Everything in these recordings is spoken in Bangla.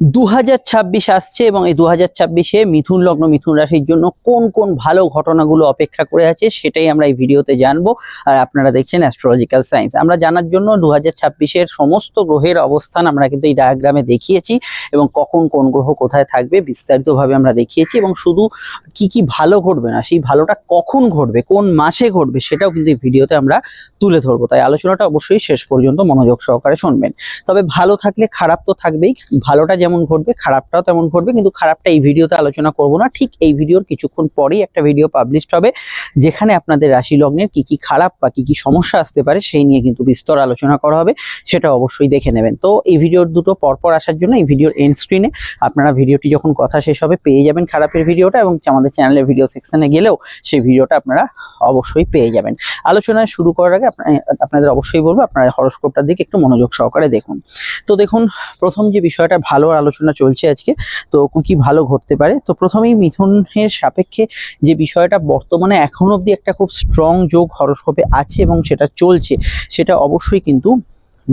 দু হাজার ছাব্বিশ আসছে এবং এই দু হাজার ছাব্বিশে মিথুন লগ্ন, মিথুন রাশির জন্য কোন কোন ভালো ঘটনাগুলো অপেক্ষা করে আছে সেটাই আমরা এই ভিডিওতে জানব। আর আপনারা দেখছেন অ্যাস্ট্রোলজিক্যাল সায়েন্স আমরা জানার জন্য দু হাজার সমস্ত গ্রহের অবস্থান আমরা কিন্তু এই ডায়াগ্রামে দেখিয়েছি এবং কখন কোন গ্রহ কোথায় থাকবে বিস্তারিতভাবে আমরা দেখিয়েছি এবং শুধু কি কি ভালো ঘটবে না, সেই ভালোটা কখন ঘটবে, কোন মাসে ঘটবে সেটাও কিন্তু এই ভিডিওতে আমরা তুলে ধরবো। তাই আলোচনাটা অবশ্যই শেষ পর্যন্ত মনোযোগ সহকারে শুনবেন। তবে ভালো থাকলে খারাপ তো থাকবেই, ভালোটা যেমন ঘটবে, খারাপটাও তেমন ঘটবে, কিন্তু খারাপটা এই ভিডিওতে আলোচনা করব না। ঠিক এই ভিডিওর কিছুক্ষণ পরেই একটা ভিডিও পাবলিশড হবে, যেখানে আপনাদের রাশি লগ্নের কি কি খারাপ বা কি কি সমস্যা আসতে পারে সেই নিয়ে কিন্তু বিস্তর আলোচনা করা হবে, সেটা অবশ্যই দেখে নেবেন। তো এই ভিডিওর দুটো পরপর আসার জন্য এই ভিডিওর এন্ড স্ক্রিনে আপনারা ভিডিওটি যখন কথা শেষ হবে, পেয়ে যাবেন খারাপের ভিডিওটা এবং আমাদের চ্যানেলের ভিডিও সেকশনে গেলেও সেই ভিডিওটা আপনারা অবশ্যই পেয়ে যাবেন। আলোচনায় শুরু করার আগে আপনা- আপনাদের অবশ্যই বলব, আপনারা হরস্কোপটার দিকে একটু মনোযোগ সহকারে দেখুন। তো দেখুন, প্রথম যে বিষয়টা ভালো আলোচনা চলছে আজকে, তো কি ভালো ঘটতে পারে? তো প্রথমেই মিথুনের সাপেক্ষে যে বিষয়টা বর্তমানে এখন অবধি একটা খুব স্ট্রং যোগ হরস্কোপে আছে এবং সেটা চলছে, সেটা অবশ্যই কিন্তু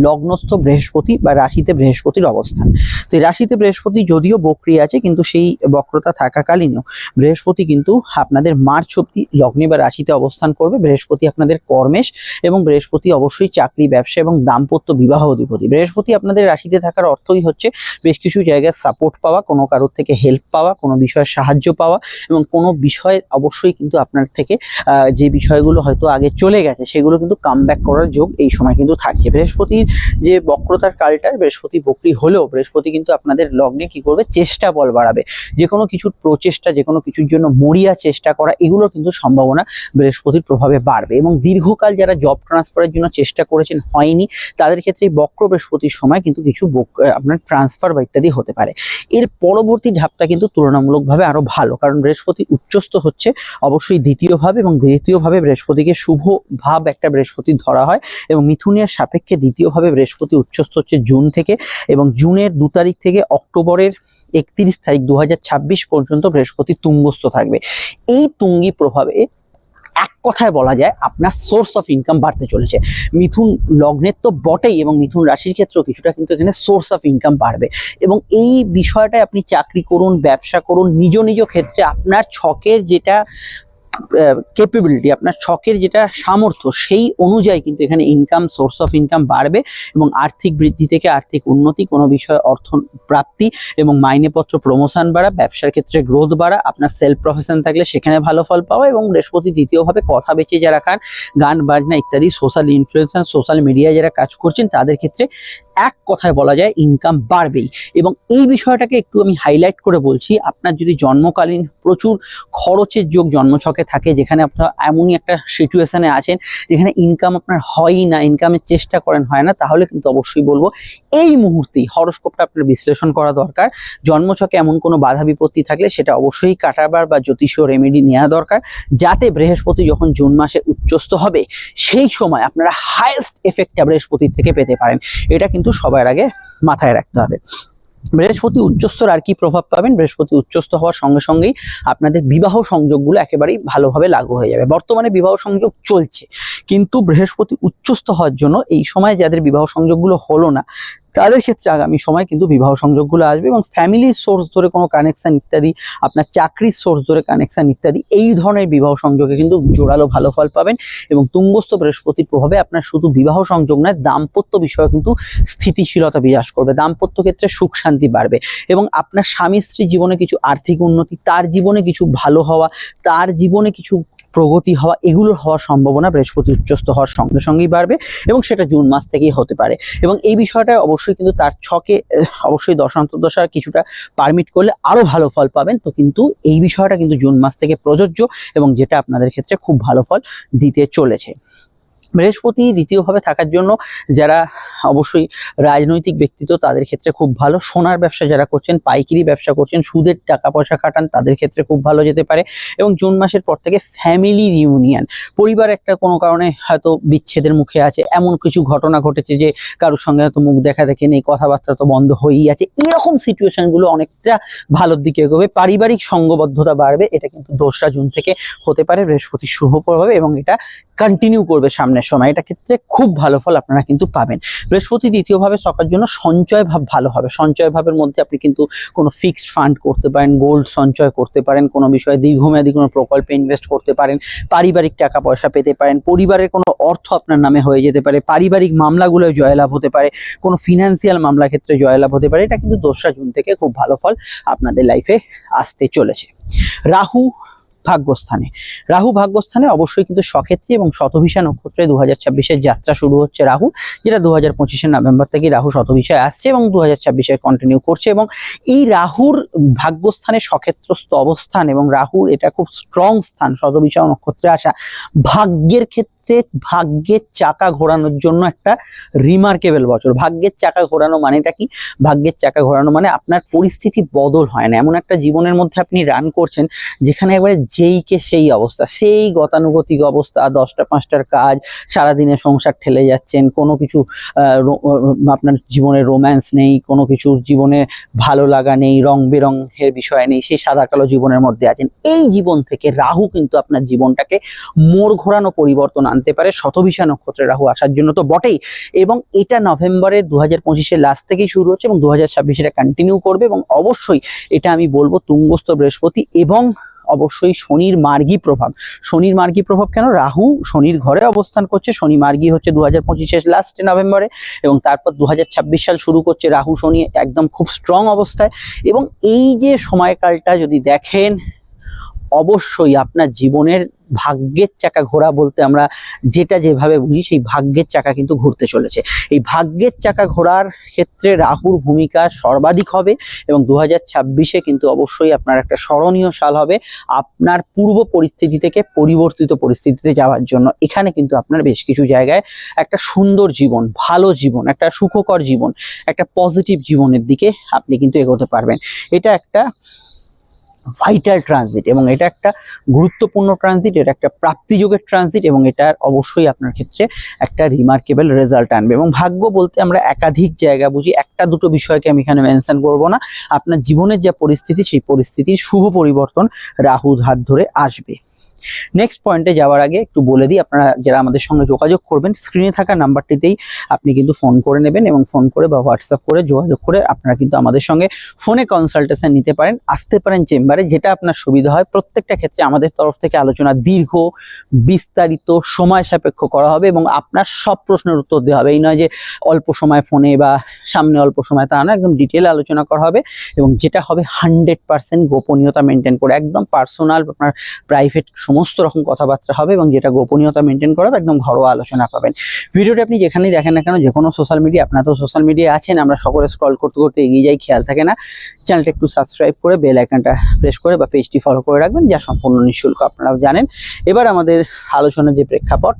লগ্নস্থ বৃহস্পতি বা রাশিতে বৃহস্পতির অবস্থান। তো রাশিতে বৃহস্পতি যদিও বক্রি আছে, কিন্তু সেই বক্রতা থাকাকালীনও বৃহস্পতি কিন্তু আপনাদের মার্চ অব্দি লগ্নে বা রাশিতে অবস্থান করবে। বৃহস্পতি আপনাদের কর্মেশ এবং বৃহস্পতি অবশ্যই চাকরি, ব্যবসা এবং দাম্পত্য বিবাহ অধিপতি। বৃহস্পতি আপনাদের রাশিতে থাকার অর্থই হচ্ছে বেশ কিছু জায়গায় সাপোর্ট পাওয়া, কোনো কারোর থেকে হেল্প পাওয়া, কোনো বিষয়ে সাহায্য পাওয়া এবং কোনো বিষয়ে অবশ্যই কিন্তু আপনার থেকে যে বিষয়গুলো হয়তো আগে চলে গেছে, সেগুলো কিন্তু কাম করার যোগ এই সময় কিন্তু থাকে বৃহস্পতির যে বক্রতার কালটা বৃহস্পতি বক্রি হলেও বৃহস্পতি কিন্তু আপনাদের লগ্নে কি করবে? চেষ্টা বল বাড়াবে। যে কোনো কিছুর প্রচেষ্টা যে কোনো কিছুর জন্য মরিয়া চেষ্টা করা, এগুলোর কিন্তু সম্ভাবনা বৃহস্পতির প্রভাবে বাড়বে। এবং দীর্ঘকাল যারা জব ট্রান্সফারের জন্য চেষ্টা করেছেন হয়নি, তাদের ক্ষেত্রে বক্র বৃহস্পতির সময় কিন্তু কিছু আপনার ট্রান্সফার বা ইত্যাদি হতে পারে। এর পরবর্তী ধাপটা কিন্তু তুলনামূলকভাবে আরও ভালো। কারণ বৃহস্পতি উচ্চস্থ হচ্ছে অবশ্যই দ্বিতীয় ভাবে এবং দ্বিতীয়ভাবে বৃহস্পতিকে শুভ ভাব একটা বৃহস্পতি ধরা হয় এবং মিথুনের সাপেক্ষে দ্বিতীয়ভাবে বৃহস্পতি উচ্চস্থ হচ্ছে জুন থেকে এবং জুনের দু তারিখ থেকে অক্টোবরের একত্রিশ তারিখ দু হাজার ছাব্বিশ পর্যন্ত বৃহস্পতি তুঙ্গস্থ থাকবে। এই তুঙ্গি প্রভাবে এক কথায় বলা যায়, আপনার সোর্স অফ ইনকাম বাড়তে চলেছে। মিথুন লগ্নের তো বটেই এবং মিথুন রাশির ক্ষেত্রেও কিছুটা কিন্তু এখানে সোর্স অফ ইনকাম বাড়বে। এবং এই বিষয়টায় আপনি চাকরি করুন, ব্যবসা করুন, নিজ নিজ ক্ষেত্রে আপনার ছকের যেটা ক্যাপেবিলিটি আপনার ছকের যেটা সামর্থ্য, সেই অনুযায়ী কিন্তু এখানে ইনকাম সোর্স অফ ইনকাম বাড়বে এবং আর্থিক বৃদ্ধি থেকে আর্থিক উন্নতি, কোনো বিষয়ে অর্থ প্রাপ্তি এবং মাইনেপত্র প্রমোশন বাড়া, ব্যবসার ক্ষেত্রে গ্রোথ বাড়া, আপনার সেলফ প্রফেশন থাকলে সেখানে ভালো ফল পাওয়া এবং বৃহস্পতি দ্বিতীয়ভাবে কথা বেঁচে যারা খান, গান, বাজনা ইত্যাদি সোশ্যাল ইনফ্লুয়েন্সার সোশ্যাল মিডিয়ায় যারা কাজ করছেন, তাদের ক্ষেত্রে এক কথায় বলা যায় ইনকাম বাড়বেই। এবং এই বিষয়টাকে একটু আমি হাইলাইট করে বলছি, আপনার যদি জন্মকালীন প্রচুর খরচের যোগ জন্মছকে থাকে যেখানে আপনার এমনই একটা সিচুয়েশানে আছেন, যেখানে ইনকাম আপনার হয়ই না ইনকামের চেষ্টা করেন হয় না, তাহলে কিন্তু অবশ্যই বলব এই মুহূর্তেই হরস্কোপটা আপনার বিশ্লেষণ করা দরকার। জন্মছকে এমন কোনো বাধা বিপত্তি থাকলে সেটা অবশ্যই কাটাবার বা জ্যোতিষীয় রেমেডি নেওয়া দরকার, যাতে বৃহস্পতি যখন জুন মাসে উচ্চস্ত হবে, সেই সময় আপনারা হায়েস্ট এফেক্টটা বৃহস্পতির থেকে পেতে পারেন। এটা কিন্তু সবার আগে মাথায় রাখতে হবে। বৃহস্পতি উচ্চস্তর আর কি প্রভাব পাবেন? বৃহস্পতি উচ্চস্ত হওয়ার সঙ্গে সঙ্গেই আপনাদের বিবাহ সংযোগগুলো একেবারেই ভালোভাবে লাগু হয়ে যাবে। বর্তমানে বিবাহ সংযোগ চলছে। কিন্তু বৃহস্পতি উচ্চস্ত হওয়ার জন্য এই সময় যাদের বিবাহ সংযোগগুলো হলো না তাদের ক্ষেত্রে আগামী সময় কিন্তু বিবাহ সংযোগগুলো আসবে এবং ফ্যামিলির সোর্স ধরে কোনো কানেকশন ইত্যাদি, আপনার চাকরির সোর্স ধরে কানেকশন ইত্যাদি, এই ধরনের বিবাহ সংযোগে কিন্তু জোরালো ভালো ফল পাবেন এবং তুঙ্গস্থ বৃহস্পতির প্রভাবে আপনার শুধু বিবাহ সংযোগ নয়, দাম্পত্য বিষয়ে কিন্তু স্থিতিশীলতা বিরাজ করবে, দাম্পত্য ক্ষেত্রে সুখ শান্তি বাড়বে এবং আপনার স্বামী স্ত্রীর জীবনে কিছু আর্থিক উন্নতি, তার জীবনে কিছু ভালো হওয়া, তার জীবনে কিছু প্রগতি হওয়া, এগুলোর হওয়ার সম্ভাবনা বৃহস্পতি উচ্চস্থ হওয়ার সঙ্গে সঙ্গেই বাড়বে এবং সেটা জুন মাস থেকেই হতে পারে। এবং এই বিষয়টা অবশ্যই কিন্তু তার ছকে অবশ্যই দশান্তদশার কিছুটা পারমিট করলে আরও ভালো ফল পাবেন। তো কিন্তু এই বিষয়টা কিন্তু জুন মাস থেকে প্রযোজ্য এবং যেটা আপনাদের ক্ষেত্রে খুব ভালো ফল দিতে চলেছে। বৃহস্পতি দ্বিতীয়ভাবে থাকার জন্য যারা অবশ্যই রাজনৈতিক ব্যক্তিত্ব, তাদের ক্ষেত্রে খুব ভালো। সোনার ব্যবসা যারা করছেন, পাইকারি ব্যবসা করছেন, সুদের টাকা পয়সা খাটান, তাদের ক্ষেত্রে খুব ভালো যেতে পারে। এবং জুন মাসের পর থেকে ফ্যামিলি রিউনিয়ন পরিবার একটা কোনো কারণে হয়তো বিচ্ছেদের মুখে আছে। এমন কিছু ঘটনা ঘটেছে যে কারোর সঙ্গে হয়তো মুখ দেখা দেখে নেই, কথাবার্তা তো বন্ধ হয়েই আছে। এরকম সিচুয়েশনগুলো অনেকটা ভালোর দিকে এগোবে। পারিবারিক সঙ্গবদ্ধতা বাড়বে, এটা কিন্তু দোসরা জুন থেকে হতে পারে বৃহস্পতি শুভ প্রভাবে। এবং এটা কন্টিনিউ করবে সামনের সময়। এটা ক্ষেত্রে খুব ভালো ফল আপনারা কিন্তু পাবেন। বৃহস্পতি দ্বিতীয়ভাবে সকার জন্য সঞ্চয় ভাব ভালো হবে। সঞ্চয় ভাবের মধ্যে আপনি কিন্তু কোনো ফিক্সড ফান্ড করতে পারেন গোল্ড সঞ্চয় করতে পারেন, কোনো বিষয়ে দীর্ঘমেয়াদী কোনো প্রকল্পে ইনভেস্ট করতে পারেন, পারিবারিক টাকা পয়সা পেতে পারেন, পরিবারের কোনো অর্থ আপনার নামে হয়ে যেতে পারে, পারিবারিক মামলাগুলোয় জয়লাভ হতে পারে, কোনো ফিনান্সিয়াল মামলা ক্ষেত্রে জয়লাভ হতে পারে, এটা কিন্তু দোসরা জুন থেকে খুব ভালো ফল আপনাদের লাইফে আসতে চলেছে। রাহু ভাগ্যস্থানে। রাহু ভাগ্যস্থানে অবশ্যই কিন্তু সক্ষেত্রী এবং শতভিষা নক্ষত্রে দু হাজার যাত্রা শুরু হচ্ছে রাহু, যেটা দু হাজার পঁচিশের নভেম্বর থেকে রাহু শতভিষায় আসছে এবং দু হাজার ছাব্বিশে কন্টিনিউ করছে এবং এই রাহুর ভাগ্যস্থানে সক্ষেত্রস্থ অবস্থান এবং রাহুর এটা খুব স্ট্রং স্থান শতভিষা নক্ষত্রে আসা ভাগ্যের ক্ষেত্রে ভাগ্যের চাকা ঘোরানোর জন্য একটা রিমার্কেবল বছর। ভাগ্যের চাকা ঘোরানো মানেটা কি? ভাগ্যের চাকা ঘোরানো মানে আপনার পরিস্থিতি বদল হয় না। এমন একটা জীবনের মধ্যে আপনি রান করছেন, যেখানে একবারে যেইকে সেই অবস্থা, সেই গতানুগতিক অবস্থা, দশটা, পাঁচটার কাজ, সারাদিনে সংসার ঠেলে যাচ্ছেন, কোনো কিছু আপনার জীবনে রোম্যান্স নেই, কোনো কিছু জীবনে ভালো লাগা নেই, রং বেরঙের বিষয় নেই সেই সাদা কালো জীবনের মধ্যে আছেন। এই জীবন থেকে রাহু কিন্তু আপনার জীবনটাকে মোড় ঘোরানো পরিবর্তন আনতে পারে শতভিষা নক্ষত্রে রাহু আসার জন্য। তো বটেই। এবং এটা নভেম্বরের দু হাজার পঁচিশের লাস্ট থেকেই শুরু হচ্ছে এবং দু হাজার ছাব্বিশে এটা কন্টিনিউ করবে এবং অবশ্যই এটা আমি বলব তুঙ্গস্থ বৃহস্পতি এবং অবশ্যই শনির মার্গী প্রভাব। শনির মার্গী প্রভাব কেন? রাহু শনির ঘরে অবস্থান করছে। শনি মার্গী হচ্ছে দু হাজার পঁচিশের লাস্টে নভেম্বরে এবং তারপর দু হাজার ছাব্বিশ সাল শুরু করছে রাহু শনি একদম খুব স্ট্রং অবস্থায়। এবং এই যে সময়কালটা যদি দেখেন অবশ্যই আপনার জীবনের ভাগ্যের চাকা ঘোরা বলতে আমরা যেটা যেভাবে বুঝি সেই ভাগ্যের চাকা কিন্তু ঘুরতে চলেছে। এই ভাগ্যের চাকা ঘোরার ক্ষেত্রে রাহুর ভূমিকা সর্বাধিক হবে এবং দু হাজার কিন্তু অবশ্যই আপনার একটা স্মরণীয় সাল হবে আপনার পূর্ব পরিস্থিতি থেকে পরিবর্তিত পরিস্থিতিতে যাওয়ার জন্য। এখানে কিন্তু আপনার বেশ কিছু জায়গায় একটা সুন্দর জীবন, ভালো জীবন, একটা সুখকর জীবন, একটা পজিটিভ জীবনের দিকে আপনি কিন্তু এগোতে পারবেন। এটা একটা ভাইটাল ট্রানজিট এবং এটা একটা গুরুত্বপূর্ণ ট্রানজিট এটা একটা প্রাপ্তিযোগের ট্রানজিট এবং এটা অবশ্যই আপনার ক্ষেত্রে একটা রিমার্কেবল রেজাল্ট আনবে। এবং ভাগ্য বলতে আমরা একাধিক জায়গা বুঝি, একটা দুটো বিষয়কে আমি এখানে মেনশন করব না। আপনার জীবনের যা পরিস্থিতি, সেই পরিস্থিতির শুভ পরিবর্তন রাহুর হাত ধরে আসবে। নেক্সট পয়েন্টে যাওয়ার আগে একটু বলে দিই, আপনারা যারা আমাদের সঙ্গে যোগাযোগ করবেন স্ক্রিনে থাকা নাম্বারটিতেই আপনি কিন্তু ফোন করে নেবেন এবং ফোন করে বা হোয়াটসঅ্যাপ করে যোগাযোগ করে আপনারা কিন্তু আমাদের সঙ্গে ফোনে কনসালটেশন নিতে পারেন, আসতে পারেন চেম্বারে যেটা আপনার সুবিধা হয়। প্রত্যেকটা ক্ষেত্রে আমাদের তরফ থেকে আলোচনা দীর্ঘ, বিস্তারিত, সময় সাপেক্ষ করা হবে এবং আপনার সব প্রশ্নের উত্তর দেওয়া হবে। এই নয় যে অল্প সময় ফোনে বা সামনে অল্প সময়, তা না, একদম ডিটেল আলোচনা করা হবে এবং যেটা হবে হান্ড্রেড পার্সেন্ট গোপনীয়তা মেনটেন করে, একদম পার্সোনাল আপনার প্রাইভেট সমস্ত রকম কথাবার্তা হবে এবং যেটা গোপনীয়তা মেনটেন করা হবে, একদম ঘরোয়া আলোচনা পাবেন। ভিডিওটি আপনি যেখানেই দেখেন না কেন যে কোনো সোশ্যাল মিডিয়া আপনার তো সোশ্যাল মিডিয়া আছেন আমরা সকলে স্ক্রল করতে করতে এগিয়ে যাই খেয়াল থাকে না চ্যানেলটা একটু সাবস্ক্রাইব করে বেল আইকনটা প্রেস করে বা পেজটি ফলো করে রাখবেন যা সম্পূর্ণ নিঃশুল্ক আপনারাও জানেন। এবার আমাদের আলোচনার যে প্রেক্ষাপট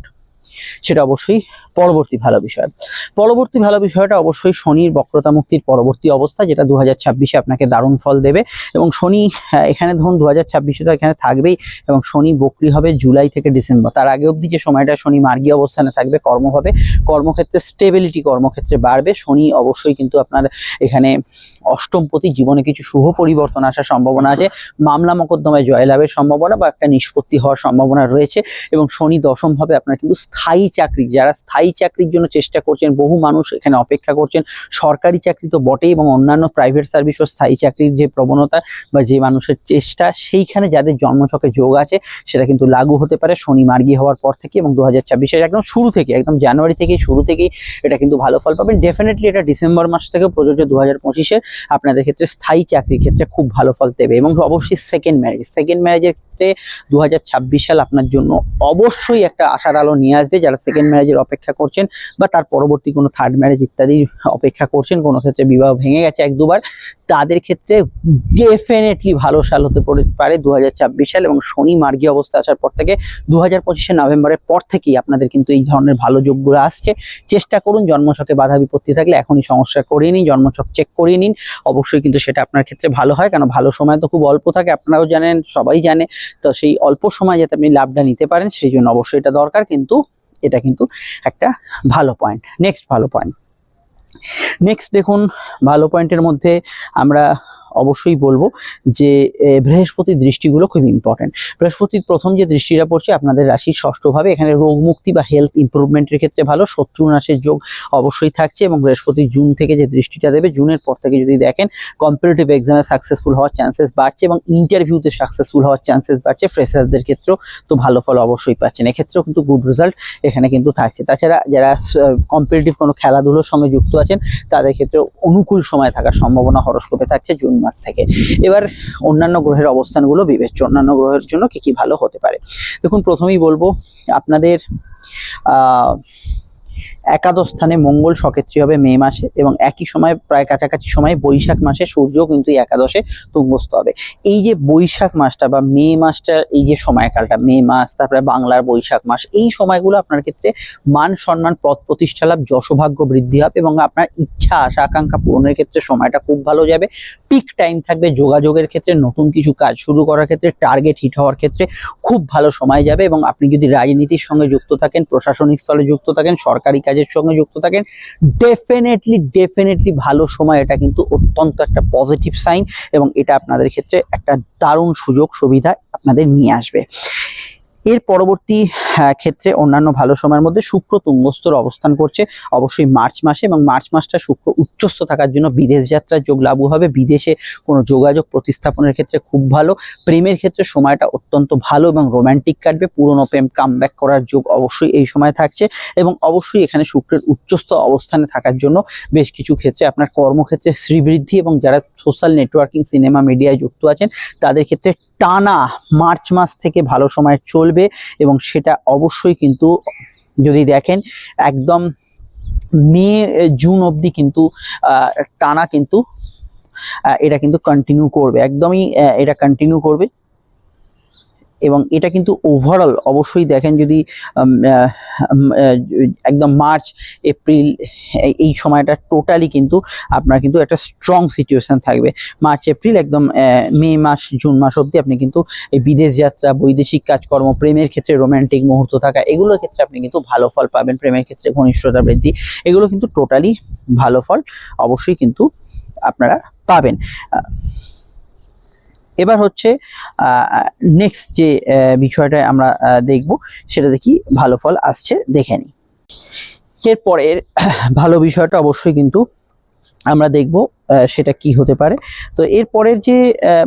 সেটা অবশ্যই পরবর্তী ভালো বিষয়। পরবর্তী ভালো বিষয়টা অবশ্যই শনির বক্রতা মুক্তির পরবর্তী অবস্থা, যেটা দু হাজার আপনাকে দারুণ ফল দেবে। এবং শনি এখানে ধরুন দু হাজার ছাব্বিশে তো এখানে থাকবেই, এবং শনি বক্রি হবে জুলাই থেকে ডিসেম্বর। তার আগে অবধি যে সময়টা শনি মার্গী অবস্থানে থাকবে কর্মভাবে কর্মক্ষেত্রে স্টেবিলিটি কর্মক্ষেত্রে বাড়বে। শনি অবশ্যই কিন্তু আপনার এখানে অষ্টমপতি জীবনে কিছু শুভ পরিবর্তন আসার সম্ভাবনা আছে। মামলা মোকদ্দমায় জয়লাভের সম্ভাবনা বা একটা নিষ্পত্তি হওয়ার সম্ভাবনা রয়েছে এবং শনি দশম দশমভাবে আপনার কিন্তু স্থায়ী চাকরি, যারা স্থায়ী চাকরির জন্য চেষ্টা করছেন, বহু মানুষ এখানে অপেক্ষা করছেন। সরকারি চাকরি তো বটেই এবং অন্যান্য প্রাইভেট সার্ভিস ও স্থায়ী চাকরির যে প্রবণতা বা যে মানুষের চেষ্টা, সেইখানে যাদের জন্মছকে যোগ আছে, সেটা কিন্তু লাগু হতে পারে শনি মার্গী হওয়ার পর থেকে এবং দু হাজার একদম শুরু থেকে, একদম জানুয়ারি থেকে শুরু থেকেই এটা কিন্তু ভালো ফল পাবেন। ডেফিনেটলি এটা ডিসেম্বর মাস থেকে প্রযোজ্য দু হাজার পঁচিশে। আপনাদের ক্ষেত্রে স্থায়ী চাকরির ক্ষেত্রে খুব ভালো ফল দেবে এবং অবশ্যই সেকেন্ড ম্যারেজ সেকেন্ড ম্যারেজের ক্ষেত্রে দু হাজার ছাব্বিশ সাল আপনার জন্য অবশ্যই একটা আশার আলো নিয়ে আসবে যারা সেকেন্ড ম্যারেজের অপেক্ষা করছেন বা তার পরবর্তী কোনো থার্ড ম্যারেজ ইত্যাদি অপেক্ষা করছেন, কোনো ক্ষেত্রে বিবাহ ভেঙে গেছে এক দুবার, তাদের ক্ষেত্রে ডেফিনেটলি ভালো সাল হতে পারে দু হাজার ছাব্বিশ সাল এবং শনি মার্গী অবস্থা আসার পর থেকে দু হাজার নভেম্বরের পর থেকেই আপনাদের কিন্তু এই ধরনের ভালো যোগগুলো আসছে। চেষ্টা করুন, জন্মছকে বাধা বিপত্তি থাকলে এখনই সমস্যা করিয়ে নিন, জন্মছক চেক করিয়ে নিন। অবশ্যই কিন্তু সেটা আপনার ক্ষেত্রে ভালো হয় কারণ ভালো সময় তো খুব অল্প থাকে, আপনারাও জানেন, সবাই জানে। তো সেই অল্প সময় যাতে আপনি লাভটা নিতে পারেন, সেই জন্য অবশ্যই এটা দরকার, কিন্তু এটা কিন্তু একটা ভালো পয়েন্ট নেক্সট ভালো পয়েন্ট নেক্সট দেখুন, ভালো পয়েন্টের মধ্যে আমরা অবশ্যই বলব যে বৃহস্পতির দৃষ্টিগুলো খুব ইম্পর্টেন্ট বৃহস্পতির প্রথম যে দৃষ্টিটা পড়ছে, আপনাদের রাশির ষষ্ঠভাবে, এখানে রোগ মুক্তি বা হেলথ ইমপ্রুভমেন্টের ক্ষেত্রে ভালো, শত্রু নাশের যোগ অবশ্যই থাকছে এবং বৃহস্পতি জুন থেকে যে দৃষ্টিটা দেবে, জুনের পর থেকে যদি দেখেন কম্পিটিটিভ এক্সামে সাকসেসফুল হওয়ার চান্সেস বাড়ছে এবং ইন্টারভিউতে সাকসেসফুল হওয়ার চান্সেস বাড়ছে। ফ্রেশার্সদের ক্ষেত্রেও তো ভালো ফল অবশ্যই পাচ্ছেন। এক্ষেত্রেও কিন্তু গুড রেজাল্ট এখানে কিন্তু থাকছে। তাছাড়া যারা কম্পিটিটিভ কোনো খেলাধুলোর সঙ্গে যুক্ত আছেন, তাদের ক্ষেত্রে অনুকূল সময় থাকার সম্ভাবনা হরস্কোপে থাকছে। জুন মাস থেকে। এবার অন্যান্য গ্রহের অবস্থানগুলো বিবেচ্য, অন্যান্য গ্রহের জন্য কি কি ভালো হতে পারে? দেখুন, প্রথমেই বলব, আপনাদের একাদশ স্থানে মঙ্গল সকেত্রী হবে মে মাসে এবং একই সময় প্রায় কাছাকাছি সময়ে বৈশাখ মাসে সূর্য কিন্তু একাদশে তুঙ্গস্থ হবে। এই যে বৈশাখ মাসটা বা মে মাসটা এই যে সময়কালটা, মে মাস, তারপরে বাংলার বৈশাখ মাস, এই সময়গুলো আপনার ক্ষেত্রে মান সম্মান পদ প্রতিষ্ঠা লাভ, যশভাগ্য বৃদ্ধি হবে এবং আপনার ইচ্ছা, আশা, আকাঙ্ক্ষা পূরণের ক্ষেত্রে সময়টা খুব ভালো যাবে। পিক টাইম থাকবে, যোগাযোগের ক্ষেত্রে নতুন কিছু কাজ শুরু করার ক্ষেত্রে টার্গেট হিট হওয়ার ক্ষেত্রে খুব ভালো সময় যাবে এবং আপনি যদি রাজনীতির সঙ্গে যুক্ত থাকেন, প্রশাসনিক স্থলে যুক্ত থাকেন, সরকারি কাজের সঙ্গে যুক্ত থাকেন ডেফিনেটলি ডেফিনেটলি ভালো সময় এটা কিন্তু অত্যন্ত একটা পজিটিভ সাইন এবং এটা আপনাদের ক্ষেত্রে একটা দারুণ সুযোগ সুবিধা আপনাদের নিয়ে আসবে। এর পরবর্তী আহ, ক্ষেত্রে অন্যান্য ভালো সময়ের মধ্যে শুক্র তুঙ্গস্থর অবস্থান করছে। অবশ্যই মার্চ মাসে এবং মার্চ মাসটা শুক্র উচ্চস্থ থাকার জন্য বিদেশ যাত্রার যোগ লাভু হবে। বিদেশে কোনো যোগাযোগ প্রতিস্থাপনের ক্ষেত্রে খুব ভালো। প্রেমের ক্ষেত্রে সময়টা অত্যন্ত ভালো এবং রোমান্টিক কাটবে। পুরনো প্রেম কামব্যাক করার যোগ অবশ্যই এই সময় থাকছে এবং অবশ্যই এখানে শুক্রের উচ্চস্থ অবস্থানে থাকার জন্য বেশ কিছু ক্ষেত্রে আপনার কর্মক্ষেত্রে শ্রীবৃদ্ধি এবং যারা সোশ্যাল নেটওয়ার্কিং সিনেমা মিডিয়ায় যুক্ত আছেন তাদের ক্ষেত্রে টানা মার্চ মাস থেকে ভালো সময় চলবে। এবং সেটা অবশ্যই কিন্তু যদি দেখেন একদম মে, জুন অবধি কিন্তু টানা কিন্তু এটা কিন্তু কন্টিনিউ করবে। একদমই এটা কন্টিনিউ করবে। এবং এটা কিন্তু ওভারঅল অবশ্যই দেখেন যদি একদম মার্চ, এপ্রিল, এই- সময়টা টোটালি কিন্তু আপনার কিন্তু একটা স্ট্রং সিচুয়েশান থাকবে। মার্চ, এপ্রিল একদম মে মাস, জুন মাস অবধি আপনি কিন্তু এই বিদেশ যাত্রা, বৈদেশিক কাজকর্ম, প্রেমের ক্ষেত্রে রোম্যান্টিক মুহূর্ত থাকা, এগুলোর ক্ষেত্রে আপনি কিন্তু ভালো ফল পাবেন। প্রেমের ক্ষেত্রে ঘনিষ্ঠতা বৃদ্ধি, এগুলো কিন্তু টোটালি ভালো ফল অবশ্যই কিন্তু আপনারা পাবেন। এবার হচ্ছে নেক্সট যে বিষয়টা আমরা দেখব, সেটা দেখি ভালো ফল আসছে, দেখে নিই এরপরের ভালো বিষয়টা অবশ্যই কিন্তু আমরা দেখব সেটা কি হতে পারে? তো এরপরের যে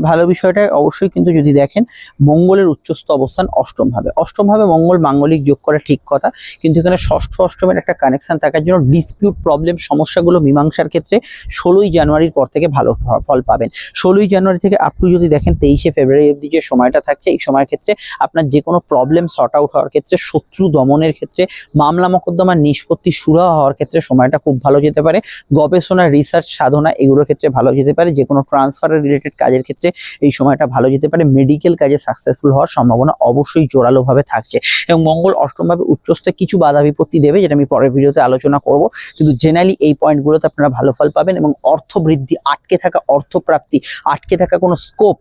ভালো বিষয়টা অবশ্যই কিন্তু যদি দেখেন, মঙ্গলের উচ্চস্থ অবস্থান অষ্টম ভাবে। অষ্টম ভাবে মঙ্গল মাঙ্গলিক যোগ করা ঠিক কথা, কিন্তু এখানে ষষ্ঠ, অষ্টমের একটা কানেকশন থাকার জন্য ডিসপিউট প্রবলেম সমস্যাগুলো, মীমাংসার ক্ষেত্রে ষোলোই জানুয়ারির পর থেকে ভালো ফল পাবেন। ষোলোই জানুয়ারি থেকে আপ টু যদি দেখেন, তেইশে ফেব্রুয়ারি অবধি যে সময়টা থাকছে, এই সময়ের ক্ষেত্রে আপনার যে কোনো প্রবলেম সর্ট আউট হওয়ার ক্ষেত্রে, শত্রু দমনের ক্ষেত্রে মামলা মোকদ্দমার নিষ্পত্তি সুরাহা হওয়ার ক্ষেত্রে সময়টা খুব ভালো যেতে পারে। গবেষণা রিসার্চ সাধনা এগুলোর ক্ষেত্রে ভালো যেতে পারে যে কোনো ট্রান্সফারের রিলেটেড কাজের ক্ষেত্রে এই সময়টা ভালো যেতে পারে মেডিকেল কাজে সাকসেসফুল হওয়ার সম্ভাবনা অবশ্যই জোরালোভাবে থাকছে। এবং মঙ্গল অষ্টমভাবে উচ্চস্থে কিছু বাধা বিপত্তি দেবে, যেটা আমি পরের ভিডিওতে আলোচনা করব। কিন্তু জেনারেলি এই পয়েন্টগুলোতে আপনারা ভালো ফল পাবেন এবং অর্থ বৃদ্ধি আটকে থাকা অর্থ প্রাপ্তি আটকে থাকা কোনো স্কোপ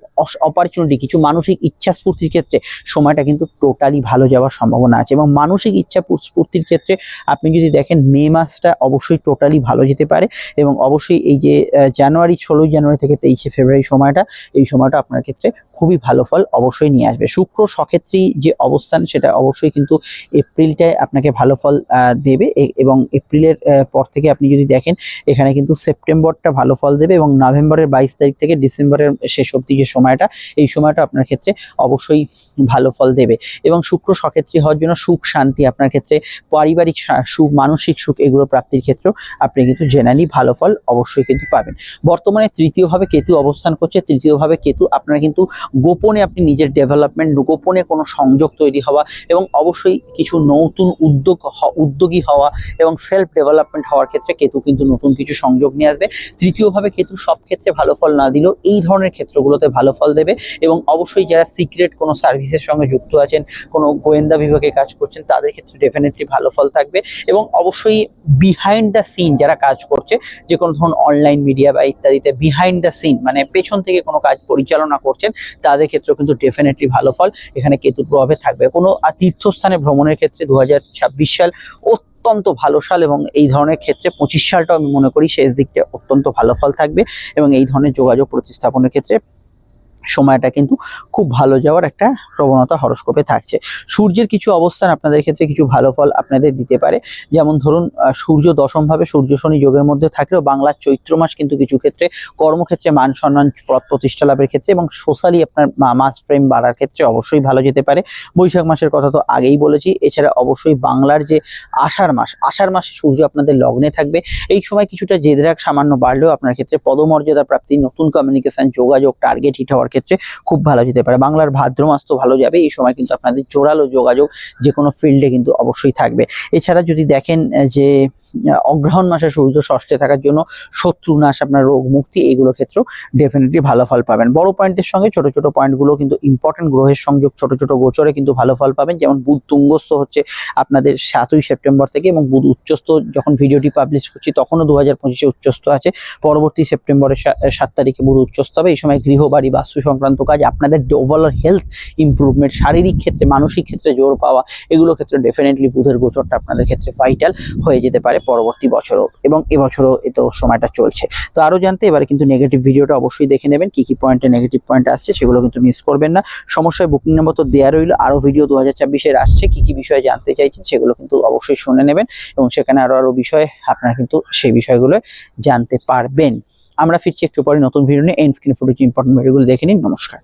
অপরচুনিটি কিছু মানসিক ইচ্ছা স্ফূর্তির ক্ষেত্রে সময়টা কিন্তু টোটালি ভালো যাওয়ার সম্ভাবনা আছে। এবং মানসিক ইচ্ছা স্ফূর্তির ক্ষেত্রে আপনি যদি দেখেন মে মাসটা অবশ্যই টোটালি ভালো যেতে পারে এবং অবশ্যই এই যে জানুয়ারি, ষোলোই জানুয়ারি থেকে তেইশে ফেব্রুয়ারি সময়টা, এই সময়টা আপনার ক্ষেত্রে খুবই ভালো ফল অবশ্যই নিয়ে আসবে। শুক্র সক্ষেত্রী যে অবস্থান, সেটা অবশ্যই কিন্তু এপ্রিলটায় আপনাকে ভালো ফল দেবে এবং এপ্রিলের পর থেকে আপনি যদি দেখেন, এখানে কিন্তু সেপ্টেম্বরটা ভালো ফল দেবে এবং নভেম্বরের বাইশ তারিখ থেকে ডিসেম্বরের শেষ অবধি যে সময়টা, এই সময়টা আপনার ক্ষেত্রে অবশ্যই ভালো ফল দেবে। এবং শুক্র সক্ষেত্রী হওয়ার জন্য সুখ, শান্তি আপনার ক্ষেত্রে পারিবারিক সুখ, মানসিক সুখ এগুলো প্রাপ্তির ক্ষেত্রেও আপনি কিন্তু জেনারেলি ভালো ফল অবশ্যই কিন্তু পাবেন। বর্তমানে তৃতীয়ভাবে কেতু অবস্থান করছে, তৃতীয়ভাবে কেতু আপনার কিন্তু গোপনে আপনি নিজের ডেভেলপমেন্ট গোপনে কোনো সংযোগ তৈরি হওয়া এবং অবশ্যই কিছু নতুন উদ্যোগ উদ্যোগী হওয়া এবং সেলফ ডেভেলপমেন্ট হওয়ার ক্ষেত্রে কেতু কিন্তু নতুন কিছু সংযোগ নিয়ে আসবে। তৃতীয়ভাবে কেতু সব ক্ষেত্রে ভালো ফল না দিলেও এই ধরনের ক্ষেত্রগুলোতে ভালো ফল দেবে এবং অবশ্যই যারা সিক্রেট কোনো সার্ভিসের সঙ্গে যুক্ত আছেন, কোনো গোয়েন্দা বিভাগে কাজ করছেন, তাদের ক্ষেত্রে ডেফিনেটলি ভালো ফল থাকবে এবং অবশ্যই বিহাইন্ড দ্য সিন যারা কাজ করছে যে কোনো ধরুন অনলাইন মিডিয়া মিডিয়া বা ইত্যাদিতে বিহাইন্ড দ্য সিন মানে পেছন থেকে কোনো কাজ পরিচালনা করছেন, তাদের ক্ষেত্রে কিন্তু ডেফিনেটলি ভালো ফল এখানে কেতুর প্রভাবে থাকবে। কোনো তীর্থস্থানে ভ্রমণের ক্ষেত্রে দু হাজার ছাব্বিশ সাল অত্যন্ত ভালো সাল এবং এই ধরনের ক্ষেত্রে পঁচিশ সালটাও আমি মনে করি শেষ দিকটা অত্যন্ত ভালো ফল থাকবে এবং এই ধরনের যোগাযোগ প্রতিস্থাপনের ক্ষেত্রে সময়টা কিন্তু খুব ভালো যাওয়ার একটা প্রবণতা হরস্কোপে থাকছে। সূর্যের কিছু অবস্থান আপনাদের ক্ষেত্রে কিছু ভালো ফল আপনাদের দিতে পারে। যেমন ধরুন সূর্য দশমভাবে সূর্য শনি যোগের মধ্যে থাকলেও বাংলার চৈত্র মাস কিন্তু কিছু ক্ষেত্রে কর্মক্ষেত্রে মান সম্মান প্রতিষ্ঠা লাভের ক্ষেত্রে এবং সোশ্যালি আপনার মাস ফ্রেম বাড়ার ক্ষেত্রে অবশ্যই ভালো যেতে পারে। বৈশাখ মাসের কথা তো আগেই বলেছি। এছাড়া অবশ্যই বাংলার যে আষাঢ় মাস, আষাঢ় মাসে সূর্য আপনাদের লগ্নে থাকবে। এই সময় কিছুটা জেদরাগ সামান্য বাড়লেও আপনার ক্ষেত্রে পদমর্যাদা প্রাপ্তি, নতুন কমিউনিকেশন যোগাযোগ টার্গেট হিট হওয়ার ক্ষেত্রে খুব ভালো যেতে পারে। বাংলার ভাদ্র মাস তো ভালো যাবে, এই সময় কিন্তু আপনাদের জোরালো যোগাযোগ যে কোনো ফিল্ডে কিন্তু অবশ্যই থাকবে। এছাড়া যদি দেখেন যে অগ্রহণ মাসে সূর্য ষষ্ঠে থাকার জন্য শত্রু নাশ, আপনার রোগ মুক্তি এইগুলো ক্ষেত্রেও ডেফিনেটলি ভালো ফল পাবেন। বড় পয়েন্টের সঙ্গে ছোট ছোট পয়েন্টগুলো কিন্তু ইম্পর্টেন্ট গ্রহের সংযোগ, ছোট ছোট গোচরে কিন্তু ভালো ফল পাবেন। যেমন বুধ তুঙ্গস্থ হচ্ছে আপনাদের সাতই সেপ্টেম্বর থেকে এবং বুধ উচ্চস্থ, যখন ভিডিওটি পাবলিশ করছি তখনও দু হাজার পঁচিশে উচ্চস্থ আছে। পরবর্তী সেপ্টেম্বরের সাত তারিখে বুধ উচ্চস্থ হবে। এই সময় গৃহবাড়ি বাস্তু সংক্রান্ত কাজ, আপনাদের ওভারঅল হেলথ ইমপ্রুভমেন্ট শারীরিক ক্ষেত্রে, মানসিক ক্ষেত্রে জোর পাওয়া, এগুলো ক্ষেত্রে ডেফিনেটলি বুধের গোচরটা আপনাদের ক্ষেত্রে ভাইটাল হয়ে যেতে পারে পরবর্তী বছরও এবং এবছরও এ তো সময়টা চলছে। তো আরও জানতে এবারে কিন্তু নেগেটিভ ভিডিওটা অবশ্যই দেখে নেবেন, কি কি পয়েন্টে নেগেটিভ পয়েন্ট আসছে সেগুলো কিন্তু মিস করবেন না। সমস্যায় বুকিং নাম্বার তো দেওয়া রইল, আরও ভিডিও দু হাজার ছাব্বিশের আসছে, কি কি বিষয়ে জানতে চাইছেন সেগুলো কিন্তু অবশ্যই শুনে নেবেন এবং সেখানে আরও আরও বিষয়ে আপনারা কিন্তু সেই বিষয়গুলো জানতে পারবেন। আমরা ফিরছি একটু পরে নতুন ভিডিও নিয়ে এন্ড স্ক্রিন ফুটেজ ইম্পর্টেন্ট ভিডিওগুলো দেখে নিন। নমস্কার।